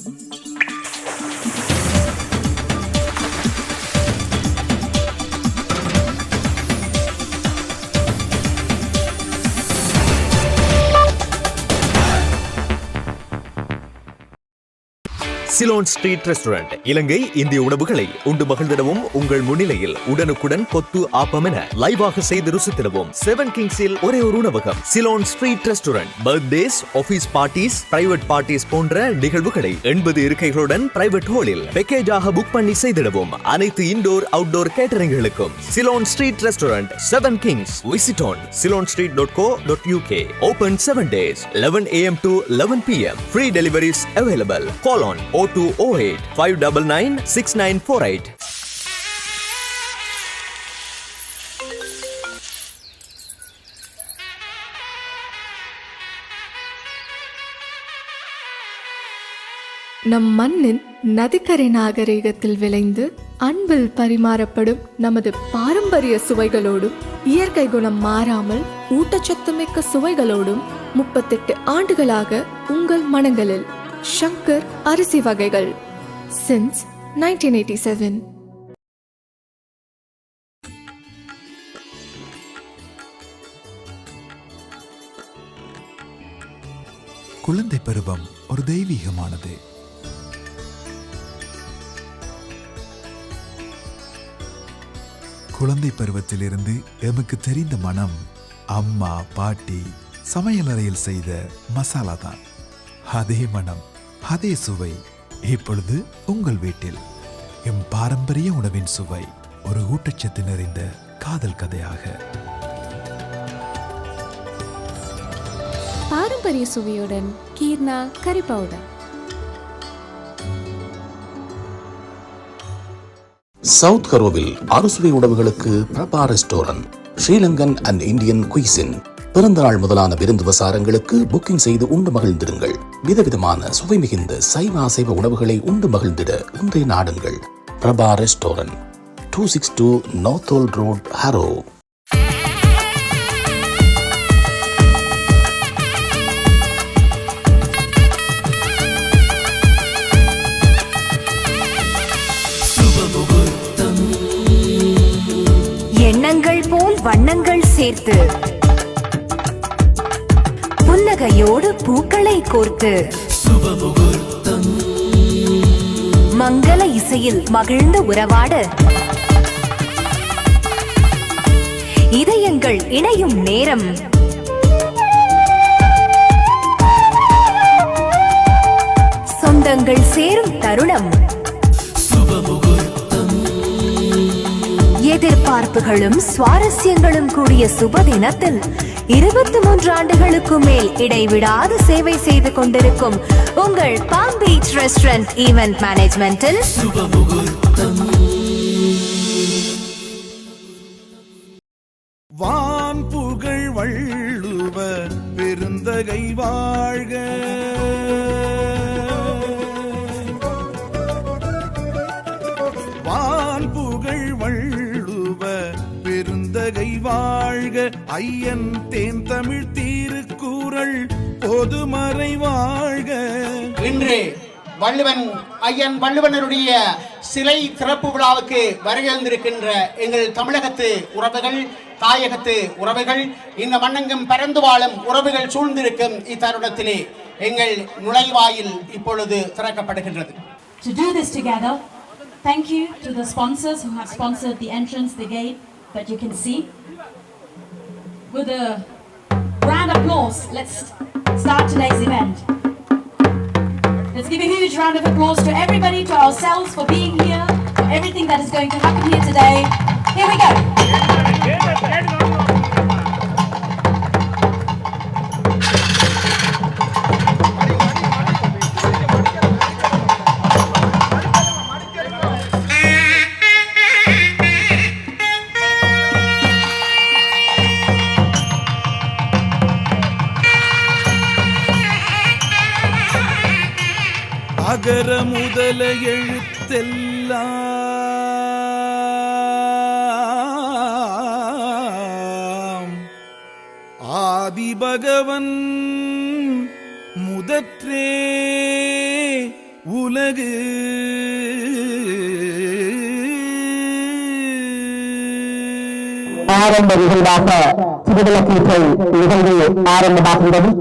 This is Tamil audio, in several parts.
Thank you. Ceylon street restaurant Ilangai இந்திய உணவுகளை உண்டு மகிழ்ந்திடவும் உங்கள் முன்னிலையில் உடனுக்குடன் கொத்து ஆப்பம் என லைவாக செய்து ருசித்திடவும் செவன் கிங்ஸில் ஒரே ஒரு உணவகம் Ceylon street restaurant. Birthdays office parties private parties போன்ற நிகழ்வுகளை எண்பது இருக்கைகளுடன் பிரைவேட் ஹோலில் பேக்கேஜாக புக் பண்ணி செய்திடவும் அனைத்து indoor outdoor கேட்டரிங்களுக்கும் Ceylon street restaurant seven kings visit on ceylonstreet.co.uk open 7 days 11 am to 11 free deliveries available available. On O 0208 599 6948 நம் மண்ணின் நதிக்கரை நாகரிகத்தில் விளைந்து அன்பில் பரிமாறப்படும் நமது பாரம்பரிய சுவைகளோடும் இயற்கை குணம் மாறாமல் ஊட்டச்சத்து மிக்க சுவைகளோடும் முப்பத்தெட்டு ஆண்டுகளாக உங்கள் மனங்களில் ஷங்கர் அரிசி வகைகள். சின்ஸ் நைன்டீன் எயிட்டி செவன் குழந்தை பருவம் ஒரு தெய்வீகமானது. குழந்தை பருவத்திலிருந்து எமக்கு தெரிந்த மனம் அம்மா பாட்டி சமையலறையில் செய்த மசாலா தான் அதே மனம் அதே சுவை. இப்பொழுது உங்கள் வீட்டில் எம் பாரம்பரிய உணவின் சுவை ஒரு ஊட்டச்சத்து நிறைந்த காதல் கதையாக. பாரம்பரிய சுவையுடன் கீர்னா கறி பவுடர் சவுத் கரோவில் அறுசுவை உணவுகளுக்கு Prabha restaurant Sri Lankan and Indian cuisine பிறந்த நாள் முதலான விருந்து வசாரங்களுக்கு புக்கிங் செய்து உண்டு மகிழ்ந்திருங்கள். விதவிதமான சுவை மிகுந்த சைவ அசைவ உணவுகளை உண்டு மகிழ்ந்திட இன்றைய நாடுங்கள் Prabha restaurant. Two six two Northolt road Harrow எண்ணங்கள் போல் வண்ணங்கள் சேர்த்து புன்னகையோடு பூக்களை கோர்த்து. மங்கள இசையில் மகிழ்ந்து உறவாட. இதயங்கள் இணையும் நேரம். சொந்தங்கள் சேரும் தருணம். எதிர்பார்ப்புகளும் சுவாரஸ்யங்களும் கூடிய சுப தினத்தில் இருபத்தி மூன்று ஆண்டுகளுக்கு மேல் இடைவிடாது சேவை செய்து கொண்டிருக்கும் உங்கள் பாம் பீச் ரெஸ்டாரண்ட் ஈவென்ட் மேனேஜ்மெண்டில் இன்று வள்ளுவன் ஐயன் வள்ளுவனருடைய சிலை திறப்பு விழாவுக்கு வருகின்றிருக்கின்ற எங்கள் தமிழகத்து உறவுகள் தாயகத்து உறவுகள் இந்த மண்ணெங்கும் பறந்து வாழும் உறவுகள் சூழ்ந்திருக்கும் இத்தருணத்திலே எங்கள் நுழைவாயில் இப்பொழுது திறக்கப்படுகின்றது to do this together. Thank you to the sponsors who have sponsored the entrance, the gate that you can see. With a round applause, let's start today's event. Let's give a huge round of applause to everybody, to ourselves for being here, for everything that is going to happen here today. Here we go. அகர முதல எழுத்தெல்லாம். ஆதி பகவன் முதற்றே உலகு. ஆரம்ப நிகழ்வாக திருவிளக்கீற்றை நிகழ்வு ஆரம்பமாகின்றது.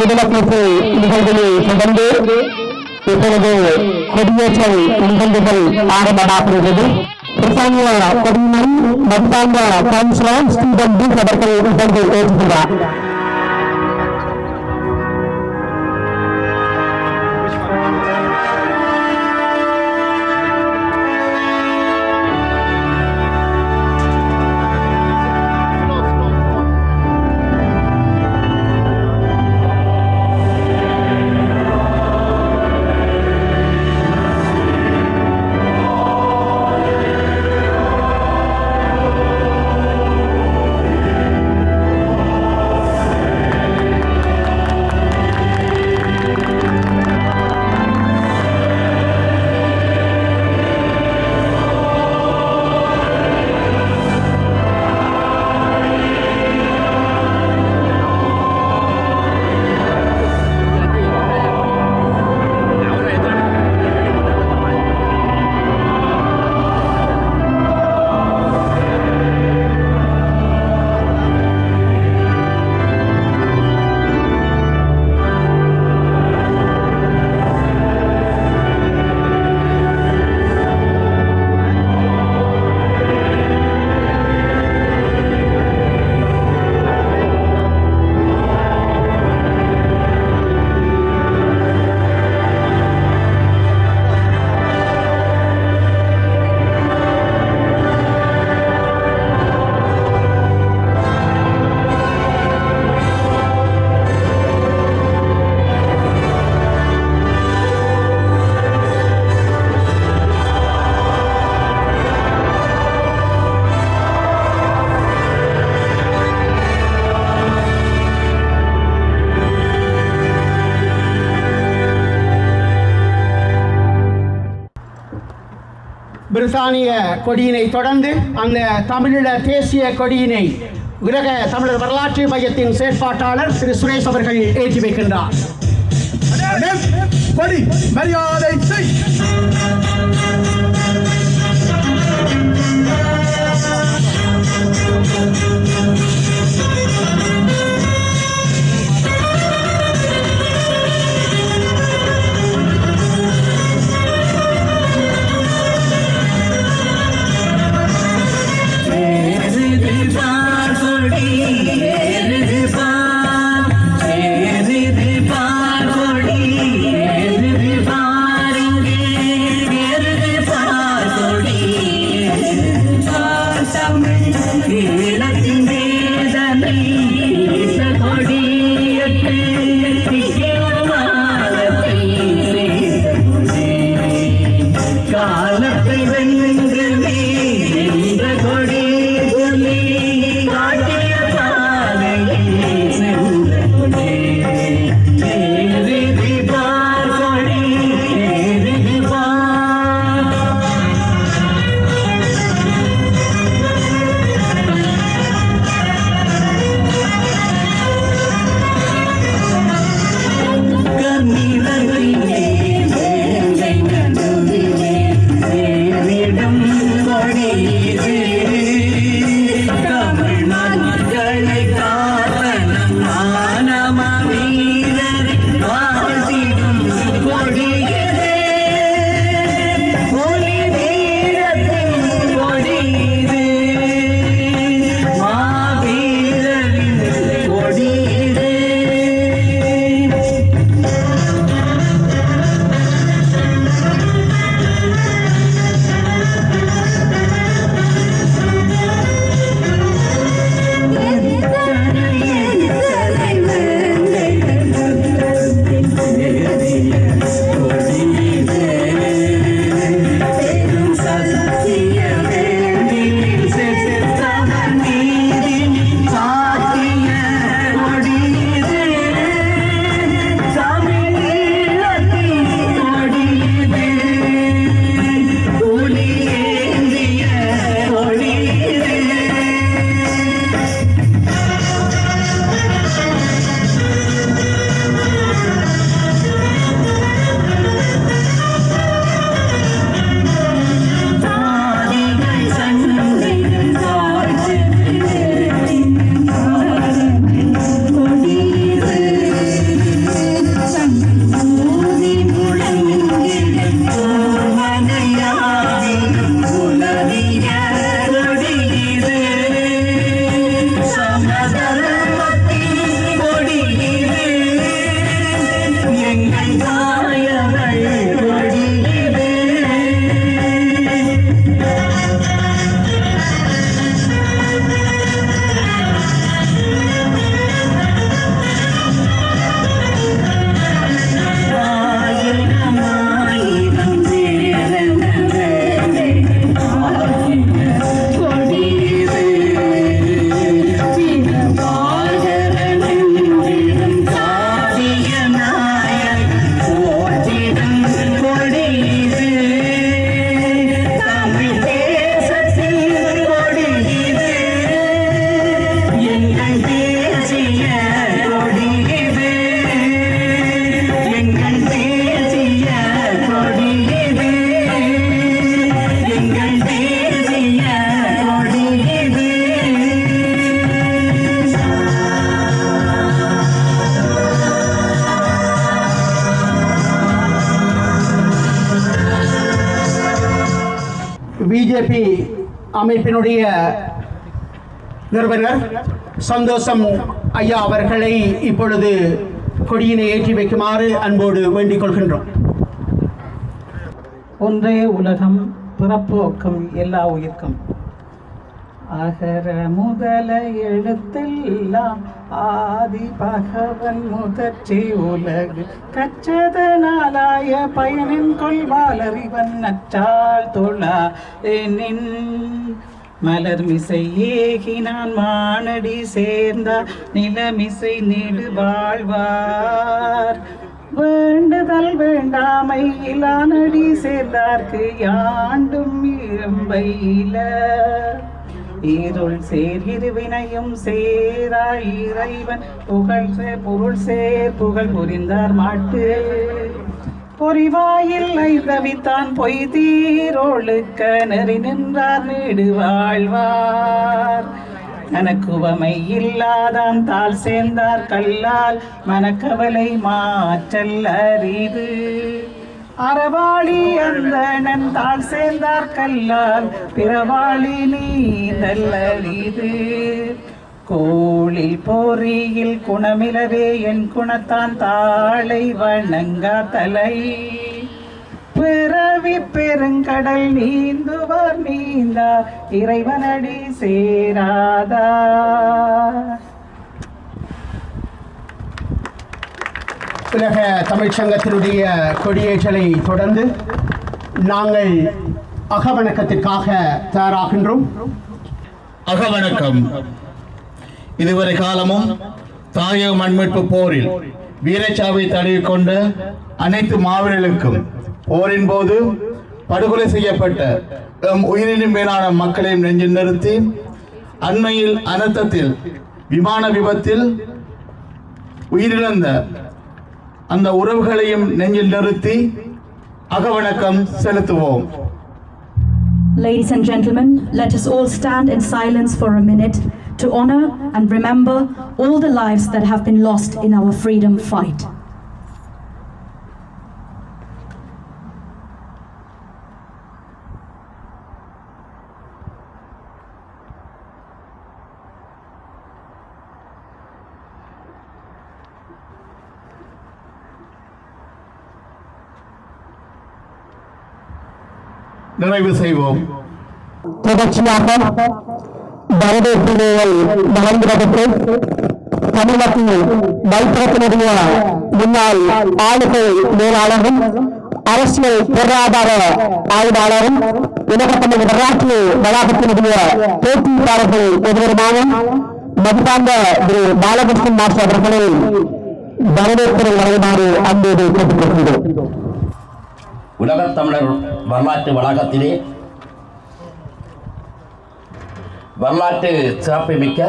திருவிளக்கீற்றை நிகழ்வினை தொடர்ந்து இப்பொழுது கொடியேற்றல் நிகழ்வுகள் ஆரம்பமாகிறது பிரித்தானிய கொடியினர் மத்தாந்த கவுன்சிலர் ஸ்டீபன் பீஸ் அவர்கள் நிகழ்வு ஏற்றுகிறார் கொடியினை தொடர்ந்து அந்த தமிழீழ தேசிய கொடியினை உலக தமிழர் வரலாற்று மையத்தின் செயற்பாட்டாளர் திரு சுரேஷ் அவர்கள் ஏற்றி வைக்கின்றார். மரியாதை அமைப்பினுடைய நிறுவனர் சந்தோஷம் ஐயா அவர்களை இப்பொழுது கொடியினை ஏற்றி வைக்குமாறு அன்போடு வேண்டிக் கொள்கின்றோம். ஒன்றே உலகம் பிறப்போக்கம் எல்லா உயிர்க்கும். அகர முதல எழுத்தெல்லாம் ஆதி பகவன் முதற்றி உலகு. கச்சதனாலாய பயனின் கொள்வாளறிவன் நற்றால் தொழா. எனின் மலர் மிசை ஏகினான் மானடி சேர்ந்தார் நிலமிசை நீடு வாழ்வார். வேண்டுதல் வேண்டாமை இலானடி சேர்ந்தார்க்கு யாண்டும் இரும்பையில ஈருள் சேர் இருவினையும் சேரா இறைவன். புகழ் சே- பொருள் சேர் புகழ் புரிந்தார் மாட்டு. பொறிவாயில்லை தவித்தான் பொய் தீரோளுக்க நெறி நின்றார் நீடு வாழ்வார். நனக்குவமை இல்லாதான் தாள் சேர்ந்தார் கல்லால் மனக்கவலை மாற்றல் அறிவு அறவாளி அந்த தாள் சேர்ந்தார் கல்லால் பிறவாளி நீதல் அரிது கோளில் போரியில் குணமிலவே என் குணத்தான் தாளை வணங்கா தலை. பிறவி பெருங்கடல் நீந்துவார் நீந்தா இறைவனடி சேராதா. உலக தமிழ்ச்சங்கத்தினுடைய கொடியேற்றலை தொடர்ந்து நாங்கள் அகவணக்கத்திற்காக தயாராகின்றோம். அகவணக்கம். இதுவரை காலமும் தாயக மண்மீட்பு போரில் வீரச்சாவை தழுவிக்கொண்ட அனைத்து மாவீரர்களுக்கும் போரின் போது படுகொலை செய்யப்பட்ட எம் உயிரினும் மேலான மக்களையும் நெஞ்சில் நிறுத்தி அண்மையில் அனர்த்தத்தில் விமான விபத்தில் உயிரிழந்த அந்த உறவுகளையும் நெஞ்சில் நிறுத்தி அகவணக்கம் செலுத்துவோம் Ladies and gentlemen, let us all stand in silence for a minute to honor and remember all the lives that have been lost in our freedom fight. நிறைவு செய்வோம். தொடர்ச்சியாக வரவேற்புகள் வழங்குவதற்கு தமிழகத்தின் வைத்திரத்தினுடைய முன்னாள் ஆளுகை மேலாளரும் அரசியல் பொருளாதார ஆய்வாளரும் உலகத்தமிழ் வரலாற்று வளாகத்தினுடைய போட்டியாளர்கள் ஒருவருமான மதிப்பாந்த திரு பாலகிருஷ்ணன் மாஸ்டர் அவர்களை வரவேற்பதை வரையுமாறு அன்போடு கேட்டுக்கொள்கின்றோம். உலகத் தமிழர் வரலாற்று வளாகத்திலே வரலாற்று சிறப்புமிக்க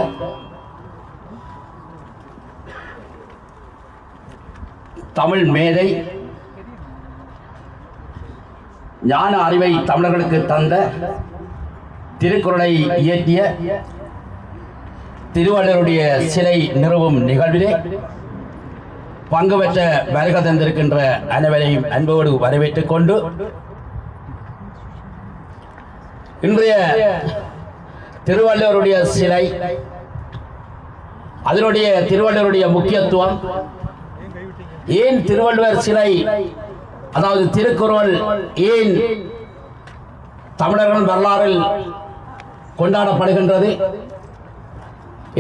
தமிழ் மேதை ஞான அறிவை தமிழர்களுக்கு தந்த திருக்குறளை இயற்றிய திருவள்ளுவருடைய சிலை நிறுவும் நிகழ்விலே பங்கு பெற்ற வருக தந்திருக்கின்ற அனைவரையும் அன்போடு வரவேற்றுக் கொண்டு இன்றைய திருவள்ளுவருடைய சிலை அதனுடைய திருவள்ளுவருடைய முக்கியத்துவம். ஏன் திருவள்ளுவர் சிலை அதாவது திருக்குறள் ஏன் தமிழர்கள் வரலாறில் கொண்டாடப்படுகின்றது?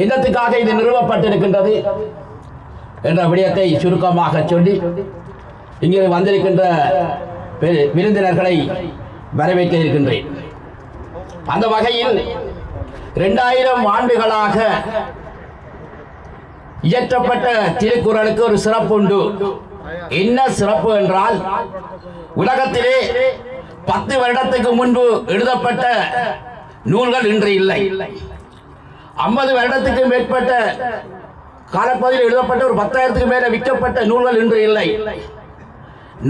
என்னத்துக்காக இது நிறுவப்பட்டிருக்கின்றது? என்ற விடயத்தை சுருக்கமாக சொல்லி இங்கே வந்திருக்கின்ற பெரு- விருந்தினர்களை வரவேற்க இருக்கின்றேன் அந்த வகையில் இரண்டாயிரம் ஆண்டுகளாக இயற்றப்பட்ட திருக்குறளுக்கு ஒரு சிறப்பு உண்டு. என்ன சிறப்பு என்றால் உலகத்திலே பத்து வருடத்துக்கு முன்பு எழுதப்பட்ட நூல்கள் இன்று இல்லை. ஐம்பது வருடத்துக்கு மேற்பட்ட காலப்பகுதியில் எழுதப்பட்ட ஒரு பத்தாயிரத்துக்கு மேலே விற்கப்பட்ட நூல்கள் இன்று இல்லை.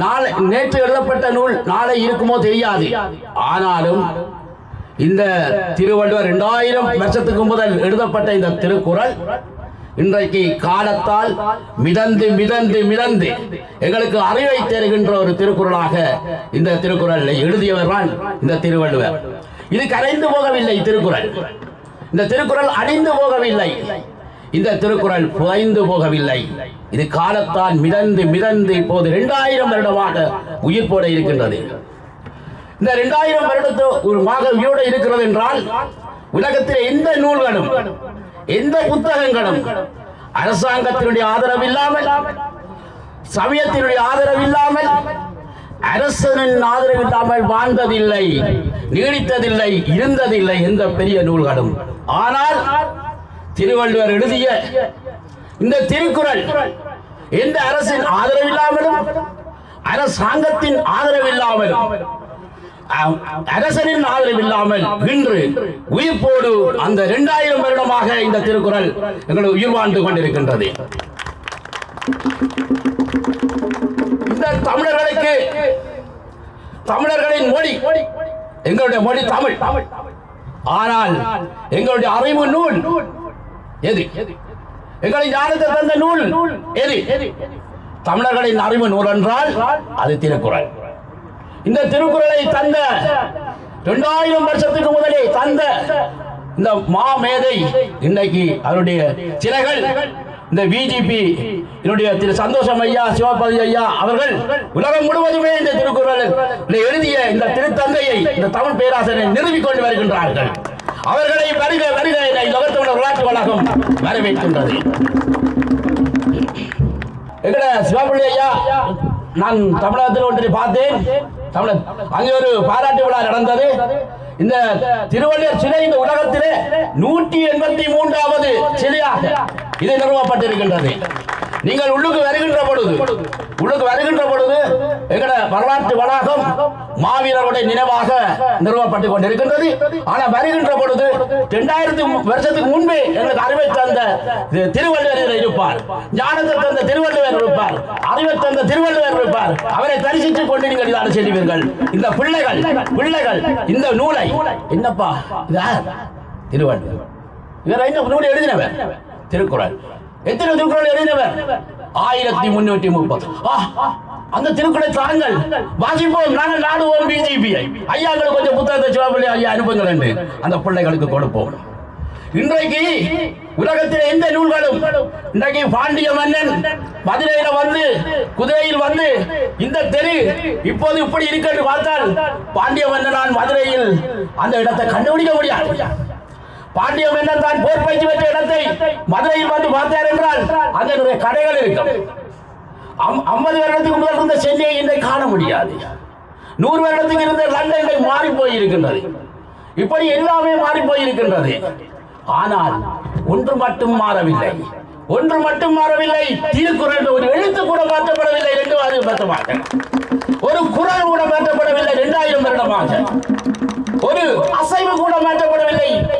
நாளை நேற்று எழுதப்பட்ட நூல் நாளை இருக்குமோ தெரியாது. ஆனாலும் இந்த திருவள்ளுவர் இரண்டாயிரம் வருஷத்துக்கு முதல் எழுதப்பட்ட இந்த திருக்குறள் இன்றைக்கு காலத்தால் மிதந்து மிதந்து மிதந்து எங்களுக்கு அறிவை தருகின்ற ஒரு திருக்குறளாக இந்த திருக்குறளை எழுதியவர் தான் இந்த திருவள்ளுவர். இது கரைந்து போகவில்லை திருக்குறள். இந்த திருக்குறள் அழிந்து போகவில்லை. இந்த திருக்குறள் புதைந்து போகவில்லை. இது காலத்தால் மிதந்து மிதந்து இப்போது இரண்டாயிரம் வருடமாக உயிர் போட இருக்கின்றது. இந்த இரண்டாயிரம் வருடத்து ஒரு மாக உயிரோடு இருக்கிறது என்றால் உலகத்தில் எந்த நூல்களும் எந்த புத்தகங்களும் அரசாங்கத்தினுடைய ஆதரவு இல்லாமல் சமயத்தினுடைய ஆதரவு இல்லாமல் அரசனின் ஆதரவு இல்லாமல் வாழ்ந்ததில்லை நீடித்ததில்லை இருந்ததில்லை எந்த பெரிய நூல்களும். ஆனால் திருவள்ளுவர் எழுதிய இந்த திருக்குறள் எந்த அரசின் ஆதரவில்லாமலும் அரசாங்கத்தின் ஆதரவில்லாமல் அரசனின் ஆதரவு இல்லாமல் இன்று உயிர்ப்போடு அந்த இரண்டாயிரம் வருடமாக இந்த திருக்குறள் எங்களை உயிர் வாழ்ந்து கொண்டிருக்கின்றது. இந்த தமிழர்களுக்கு தமிழர்களின் மொழி எங்களுடைய மொழி தமிழ். ஆனால் எங்களுடைய அறிவு நூல் எது? எங்களை ஞானத்தை தந்த நூல் எது? தமிழர்களின் அறிவு நூல் என்றால் அது திருக்குறள். இந்த திருக்குறளை தந்த இரண்டாயிரம் வருஷத்துக்கு முதலே தந்த இந்த மாமேதை இன்னைக்கு அவருடைய சிலைகள் இந்த பிஜேபி என்னுடைய திரு சந்தோஷம் ஐயா சிவபதி ஐயா அவர்கள் உலகம் முழுவதுமே இந்த திருக்குறள் எழுதிய இந்த திருத்தந்தையை இந்த தமிழ் பேராசிரியரை நிறுவிக் கொண்டு வருகின்றார்கள். அவர்களை வருக வருக என இந்த வளாகம் வரவேற்கின்றது. எங்கட சிவபுள்ளி ஐயா நான் தமிழகத்தில் ஒன்றை பார்த்தேன். தமிழர் அங்கே ஒரு பாராட்டு விழா நடந்தது. இந்த திருவள்ளுவர் சிலை இந்த உலகத்திலே நூற்றி எண்பத்தி மூன்றாவது சிலையாக இது நிறுவப்பட்டிருக்கின்றது. நீங்கள் உள்ளுக்கு வருகின்ற பொழுது உள்ளுக்கு வருகின்ற பொழுது எங்கட வரலாற்று வளாகம் மாவீரருடைய நினைவாக நிறுவப்பட்டு கொண்டிருக்கின்றது. ஆனா வருகின்ற பொழுது இரண்டாயிரத்தி வருஷத்துக்கு முன்பே எங்களுக்கு அறிவை தந்த திருவள்ளுவர் இருப்பார். ஞானத்தை தந்த திருவள்ளுவர் இருப்பார். அறிவை தந்த திருவள்ளுவர் இருப்பார். அவரை தரிசித்துக் கொண்டு நீங்கள் இதான செல்வீர்கள். இந்த பிள்ளைகள் பிள்ளைகள் இந்த நூலை. என்னப்பா இதா திருவள்ளுவர். இவர் என்ன நூலை எழுதினவர்? திருக்குறள். எத்தனை திருக்குறள் எழுதினவர்? ஆயிரத்தி முன்னூற்றி முப்பது. அந்த திருக்குறளை தாங்கள் வாசிப்போம். நாங்கள் நாடுவோம் பிஜேபி ஐயாங்களுக்கு கொஞ்சம் புத்தகத்தை சிவப்பள்ளி ஐயா அனுப்புங்கள் என்று அந்த பிள்ளைகளுக்கு கொடுப்போம். இன்றைக்கு உலகத்தில் எந்த நூல்களும் இன்றைக்கு பாண்டிய மன்னன் மதுரையில வந்து குதிரையில் வந்து இந்த தெரு இப்போது இப்படி இருக்கிறது பார்த்தால் பாண்டிய மன்னனான் மதுரையில் அந்த இடத்தை கண்டுபிடிக்க முடியாது. பாண்டிய மன்னன் தான் போர் பயிற்சி பெற்ற இடத்தை மதுரையில் வந்து பார்த்தார் என்றால் அதனுடைய கடைகள் இருக்கும். ஐம்பது வருடத்துக்கு முதல் இருந்த சென்னையை இன்றை காண முடியாது. நூறு வருடத்துக்கு இருந்த லண்டன் மாறி போயிருக்கின்றது இப்படி எல்லாமே மாறி போயிருக்கின்றது ஆனால் ஒன்று மட்டும் மாறவில்லை. ஒன்று மட்டும் மாறவில்லை. திருக்குறள் ஒரு எழுத்து கூட மாற்றப்படவில்லை. ரெண்டு வருடமாக ஒரு குரல் கூட மாற்றப்படவில்லை. இரண்டாயிரம் வருடமாக. ஒரு அசைவு கூட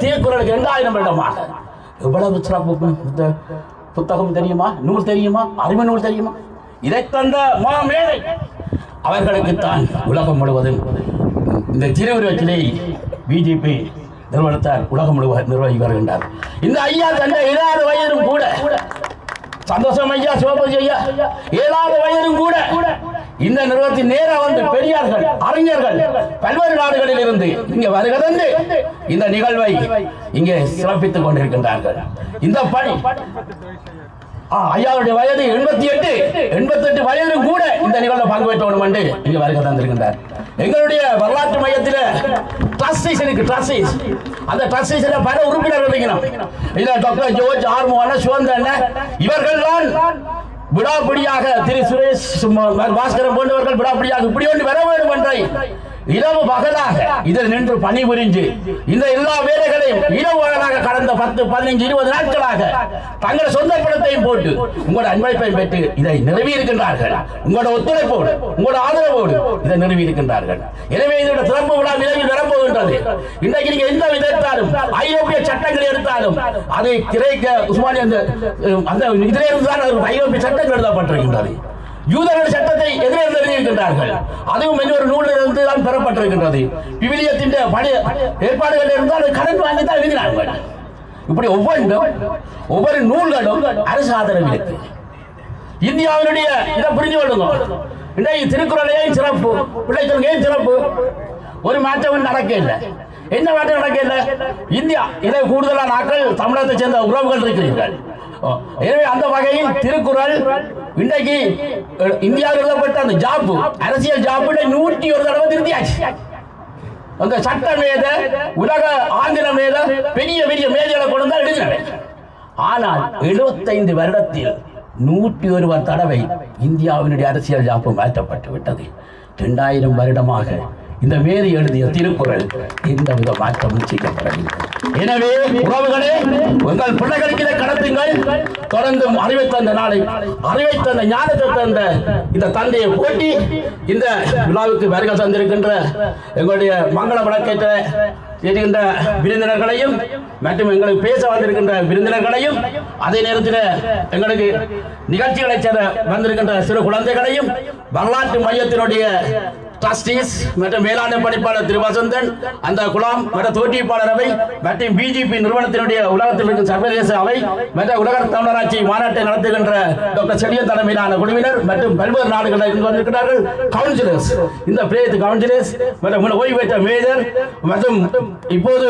மாற்றப்படவில்லை ரெண்டாயிரம் இரண்டாயிரம் வருடமாக எவ்வளவு சிறப்பு புத்த- புத்தகம் தெரியுமா? நூல் தெரியுமா? அருமை நூல் தெரியுமா? இதை தந்த மாமேதை அவர்களுக்குத்தான் உலகம் முழுவதும் இந்த திருவுருவத்திலே பிஜேபி நிறுவனத்தார் உலகம் முழுவதும் நிர்வகித்து வருகின்றார். இந்த ஐயா தந்த ஏழாவது வயதும் கூட சந்தோஷம் ஐயா சிவபதி ஐயா ஏழாவது கூட கூட இந்த நிறுவனத்தின் நேராக வந்து பெரியார்கள் அறிஞர்கள் பல்வேறு நாடுகளில் இருந்து இங்கே வருகிறது இந்த நிகழ்வை இங்கே சிறப்பித்துக் கொண்டிருக்கின்றார்கள். இந்த பணி ஆ, ஐயாவுடைய வயது எண்பத்தி எட்டு எண்பத்தி எட்டு வயதிலும் கூட இந்த நிகழ்வு பங்கு பெற்ற வேண்டும் என்று இங்கே வருகை தந்திருக்கின்றார். எங்களுடைய வரலாற்று மையத்தில் ட்ரஸ்டீஸ் இருக்கு ட்ரஸ்டீஸ். அந்த ட்ரஸ்டீஸ்ல பல உறுப்பினர்கள் இருக்கிறோம் இதில் டாக்டர் ஜோர்ஜ் ஆர்மோன சுவந்தன் இவர்கள் தான் விடாப்பிடியாக திரு சுரேஷ் பாஸ்கரன் போன்றவர்கள் விடாப்பிடியாக இப்படி ஒன்று வர வேண்டும் என்றை இரவு பகலாக இதில் நின்று பணிபுரிஞ்சு இந்த எல்லா வேலைகளையும் இரவு பகலாக கடந்த பத்து பதினைஞ்சு இருபது நாட்களாக தங்கள் சொந்த பணத்தையும் போட்டு உங்களோட அன்பளிப்பை பெற்று இதை நிறுவி இருக்கின்றார்கள் உங்களோட ஒத்துழைப்போடு உங்களோட ஆதரவோடு இதை நிறுவி இருக்கின்றார்கள் எனவே இதோட திறப்பு விழா விரைவில் வரப்போகின்றது. இன்றைக்கு நீங்க எந்த விதத்தாலும் ஐரோப்பிய சட்டங்கள் எடுத்தாலும் அதை திரைக்க உஸ்மானிய அந்த இதிலிருந்து அந்த ஐரோப்பிய சட்டங்கள் எழுதப்பட்டிருக்கின்றது. யூதர்கள் சட்டத்தை எதிரில் எழுதியிருக்கின்றார்கள் அதுவும் இன்னொரு நூலில் இருந்து தான் பெறப்பட்டிருக்கின்றது. விவிலியத்தின் பழைய ஏற்பாடுகள் இருந்தால் கடன் வாங்கி தான் எழுதினார்கள் இப்படி ஒவ்வொன்றும் ஒவ்வொரு நூல்களும் அரசு ஆதரவு இருக்கு. இந்தியாவினுடைய இதை புரிஞ்சு கொள்ளுங்க. இன்றைக்கு திருக்குறள் சிறப்பு பிள்ளைத்தல் ஏன் சிறப்பு? ஒரு மாற்றம் நடக்க இல்லை. என்ன மாற்றம் நடக்கல இந்தியா இதை கூடுதலான நாட்கள் தமிழகத்தை சேர்ந்த உறவுகள் இருக்கிறீர்கள். எனவே அந்த வகையில் திருக்குறள் இன்றைக்கு இந்தியாவில் எழுதப்பட்ட அந்த ஜாப்பு அரசியல் ஜாப்பு நூற்றி ஒரு தடவை திருத்தியாச்சு. அந்த சட்ட மேத உலக ஆங்கில மேத பெரிய பெரிய மேதைகளை கொண்டு தான் ஆனால் எழுபத்தைந்து வருடத்தில் நூற்றி ஒருவர் தடவை இந்தியாவினுடைய அரசியல் ஜாப்பு மாற்றப்பட்டு விட்டது. இரண்டாயிரம் வருடமாக இந்த மேரி எழுதிய திருக்குறள் இந்த வித மாற்றம் எனவே உறவுகளே உங்கள் பிள்ளைகளுக்கு இதை கடத்துங்கள். தொடர்ந்து அறிவை தந்த நாளை அறிவை தந்த ஞானத்தை தந்த இந்த தந்தையை போட்டி இந்த விழாவுக்கு வருகை தந்திருக்கின்ற எங்களுடைய மங்கள வழக்கேற்ற இருக்கின்ற விருந்தினர்களையும் மற்றும் எங்களுக்கு பேச வந்திருக்கின்ற விருந்தினர்களையும் அதே நேரத்தில் எங்களுக்கு நிகழ்ச்சிகளை சேர வந்திருக்கின்ற சிறு குழந்தைகளையும் வரலாற்று மையத்தினுடைய ட்ரஸ்டீஸ் மற்றும் மேலாண்மை படிப்பாளர் திரு வசந்தன் அந்த குலாம் மற்ற தோற்றுவிப்பாளர் அவை மற்றும் பிஜேபி நிறுவனத்தினுடைய உலகத்தில் இருக்கும் சர்வதேச அவை மற்றும் உலக தமிழராட்சி மாநாட்டை நடத்துகின்ற டாக்டர் செழியன் தலைமையிலான குழுவினர் மற்றும் பல்வேறு நாடுகளில் இருந்து வந்திருக்கிறார்கள். கவுன்சிலர்ஸ் இந்த பிரேத் கவுன்சிலர்ஸ் மற்றும் ஓய்வு பெற்ற மேஜர் மற்றும் இப்போது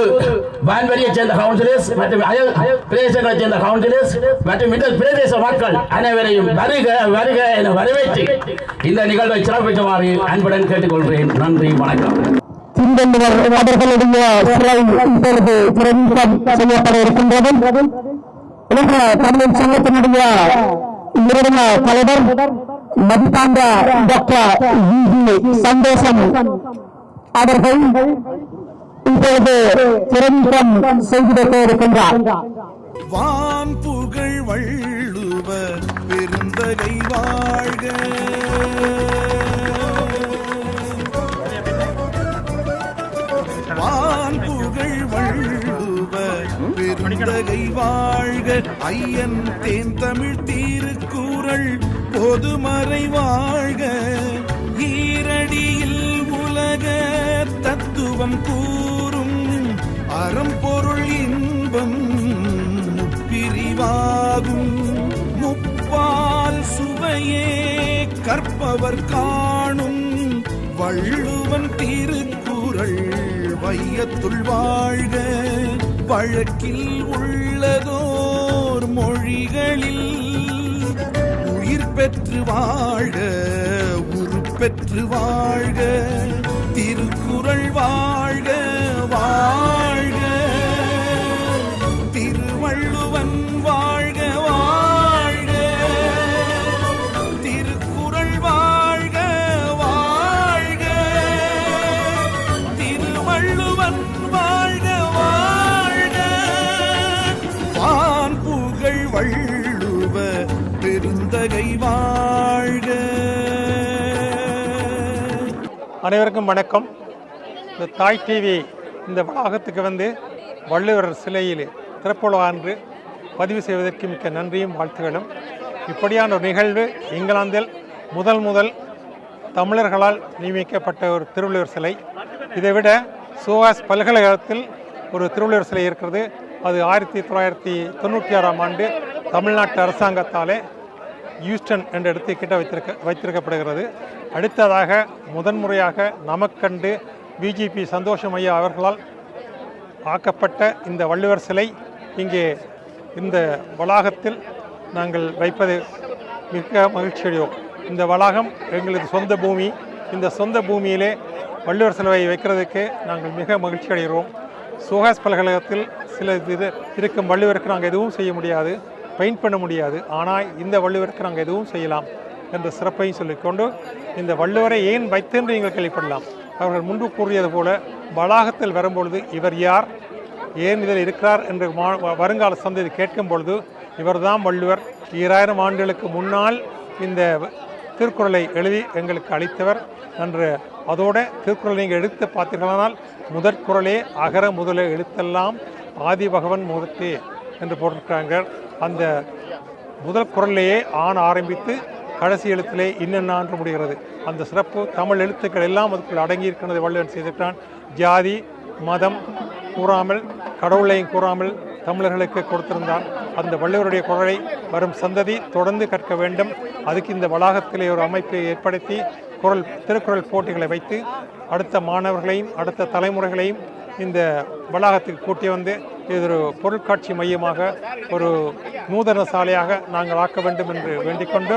வான்வெளியை சேர்ந்த கவுன்சிலர்ஸ் மற்றும் அயல் பிரதேசங்களைச் சேர்ந்த கவுன்சிலர்ஸ் மற்றும் இந்த பிரதேச மக்கள் அனைவரையும் வருக வருக என வரவேற்று இந்த நிகழ்வை சிறப்பிக்குமாறு அன்புடன் கேட்டுக்கொள்கிறேன். நன்றி வணக்கம். திருவள்ளுவர் அவர்களுடைய சிலை இப்பொழுது பிரவேசம் செய்யப்பட இருக்கின்றது. உலக தமிழ் சங்கத்தினுடைய நிறுவன தலைவர் மதிப்பாண்ட டாக்டர் வி. ஜி சந்தோஷம் அவர்கள் இப்பொழுது பிரவேசம் செய்து வைக்க இருக்கின்றார். வான் புகழ் வள்ளுவர் பெருந்தகை வாழ்க. பெருந்தகை வாழ்க ஐயன் தேன் தமிழ் தீருக்குறள் பொதுமறை வாழ்க. ஈரடியில் உலக தத்துவம் கூறும் அறம்பொருள் இன்பம் பிரிவாகும் முப்பால் சுவையே கற்பவர் காணும் வள்ளுவன் திருக்குறள் வையத்துள் வாழ்க. வழக்கில் உள்ளதோர் மொழிகளில் உயிர் பெற்று வாழ்க உருப்பெற்று வாழ்க. திருக்குறள் வாழ்க வாழ்க. அனைவருக்கும் வணக்கம். இந்த தாய் டிவி இந்த வளாகத்துக்கு வந்து வள்ளுவர் சிலையில் திறப்புழா அன்று பதிவு செய்வதற்கு மிக்க நன்றியும் வாழ்த்துகளும். இப்படியான ஒரு நிகழ்வு இங்கிலாந்தில் முதல் முதல் தமிழர்களால் நியமிக்கப்பட்ட ஒரு திருவள்ளுவர் சிலை. இதை விட சுவாஸ் பல்கலைக்கழகத்தில் ஒரு திருவள்ளுவர் சிலை இருக்கிறது. அது ஆயிரத்தி தொள்ளாயிரத்தி தொண்ணூற்றி ஆறாம் ஆண்டு தமிழ்நாட்டு அரசாங்கத்தாலே யூஸ்டன் என்ற இடத்தை கிட்ட வைத்திருக்க வைத்திருக்கப்படுகிறது. அடுத்ததாக முதன்முறையாக நமக்கண்டு பிஜேபி சந்தோஷம் ஐயா அவர்களால் ஆக்கப்பட்ட இந்த வள்ளுவர் சிலை இங்கே இந்த வளாகத்தில் நாங்கள் வைப்பது மிக மகிழ்ச்சியடையோம் இந்த வளாகம் எங்களது சொந்த பூமி. இந்த சொந்த பூமியிலே வள்ளுவர் சிலவை வைக்கிறதுக்கு நாங்கள் மிக மகிழ்ச்சி அடைகிறோம். சுகாஸ் பல்கழகத்தில் சில இது இருக்கும் வள்ளுவருக்கு நாங்கள் எதுவும் செய்ய முடியாது. பெயிண்ட் பண்ண முடியாது. ஆனால் இந்த வள்ளுவருக்கு நாங்கள் எதுவும் செய்யலாம் என்ற சிறப்பையும் சொல்லிக்கொண்டு இந்த வள்ளுவரை ஏன் வைத்து என்று நீங்கள் கேள்விப்படலாம். அவர்கள் முன்பு கூறியது போல வளாகத்தில் வரும்பொழுது இவர் யார் ஏன் இதில் இருக்கிறார் என்று மா- வருங்கால சந்ததி கேட்கும் பொழுது இவர்தான் வள்ளுவர். ஈராயிரம் ஆண்டுகளுக்கு முன்னால் இந்த திருக்குறளை எழுதி எங்களுக்கு அளித்தவர் என்று அதோட திருக்குறளை நீங்கள் எடுத்து பார்த்தீர்களானால் முதற்குறளே அகர முதல எழுத்தெல்லாம் ஆதி பகவன் முகத்தே என்று போட்டிருக்காங்க அந்த முதல் குரல்லையே ஆண் ஆரம்பித்து கடைசி எழுத்திலே இன்னென்று முடிகிறது. அந்த சிறப்பு தமிழ் எழுத்துக்கள் எல்லாம் அதுக்குள் அடங்கி இருக்கிறது வள்ளுவன் செய்திருக்கிறான். ஜாதி மதம் கூறாமல் கடவுளையும் கூறாமல் தமிழர்களுக்கு கொடுத்திருந்தான். அந்த வள்ளுவருடைய குரலை வரும் சந்ததி தொடர்ந்து கற்க வேண்டும். அதுக்கு இந்த வளாகத்திலே ஒரு அமைப்பை ஏற்படுத்தி குரல் திருக்குறள் போட்டிகளை வைத்து அடுத்த மாணவர்களையும் அடுத்த தலைமுறைகளையும் இந்த வளாகத்துக்கு கூட்டி வந்து இது ஒரு பொருட்காட்சி மையமாக ஒரு நூதன சாலையாக நாங்கள் ஆக்க வேண்டும் என்று வேண்டிக்கொண்டு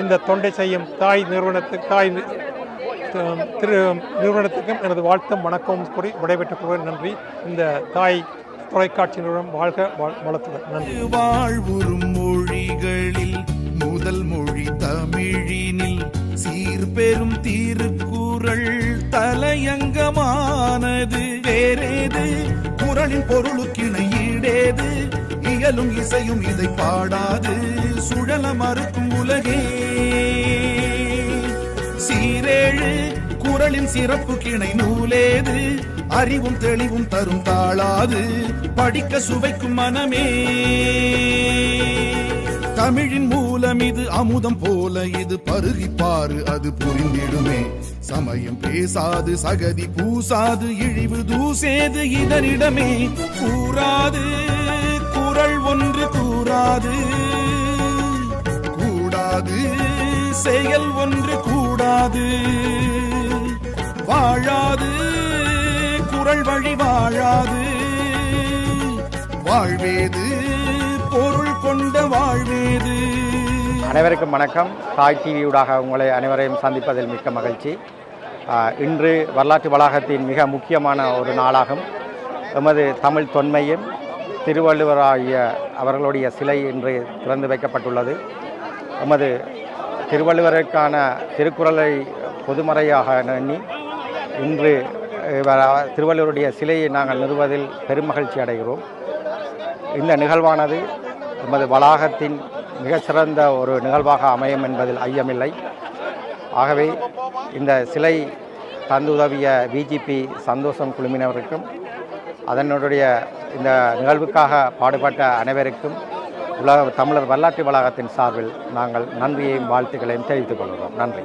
இந்த தொண்டை செய்யும் தாய் நிறுவனத்துக்கு தாய் திரு நிறுவனத்துக்கும் எனது வாழ்த்தும் வணக்கமும் கூறி விடைபெற்றுக் கொள்வேன் நன்றி. இந்த தாய் தொலைக்காட்சி நிறுவனம் வாழ்க வளத்துடன் நன்றி. வாழ்வுறும் மொழிகளில் முதல் மொழி தமிழினில் சீர்பெரும் தீர்க்குறள் தலையங்கமானது வேறேது? குரலின் பொருளுக்கிணை ஈடேது. இயலும் இசையும் இதை பாடாது. சுழல மறுக்கும் உலகே. சீரேழு குரலின் சிறப்பு கிணை நூலேது. அறிவும் தெளிவும் தரும் தாளாது. படிக்க சுவைக்கும் மனமே. தமிழின் மூலம் இது அமுதம் போல இது பருகிப்பாரு அது புரிந்திடுமே. சமயம் பேசாது சகதி பூசாது இழிவு தூசேது இதனிடமே. கூறாது குரல் ஒன்று கூறாது. கூடாது செயல் ஒன்று கூடாது. வாழாது குரல் வழி வாழாது. வாழ்வேது பொருள் கொண்ட வாழ்வேது. அனைவருக்கும் வணக்கம். தாய் டிவியூடாக உங்களை அனைவரையும் சந்திப்பதில் மிக்க மகிழ்ச்சி. இன்று வரலாற்று வளாகத்தின் மிக முக்கியமான ஒரு நாளாகும். எமது தமிழ் தொன்மையும் திருவள்ளுவராகிய அவர்களுடைய சிலை இன்று திறந்து வைக்கப்பட்டுள்ளது. எமது திருவள்ளுவருக்கான திருக்குறளை பொதுமறையாக எண்ணி இன்று திருவள்ளுவருடைய சிலையை நாங்கள் நிறுவதில் பெருமகிழ்ச்சி அடைகிறோம். இந்த நிகழ்வானது எமது வளாகத்தின் மிகச்சிறந்த ஒரு நிகழ்வாக அமையும் என்பதில் ஐயமில்லை. ஆகவே இந்த சிலை தந்துதவிய பிஜிபி சந்தோஷம் குழுமினவருக்கும் அதனுடைய இந்த நிகழ்வுக்காக பாடுபட்ட அனைவருக்கும் உலக தமிழர் வரலாற்று வளாகத்தின் சார்பில் நாங்கள் நன்றியையும் வாழ்த்துக்களையும் தெரிவித்துக் கொள்கிறோம். நன்றி.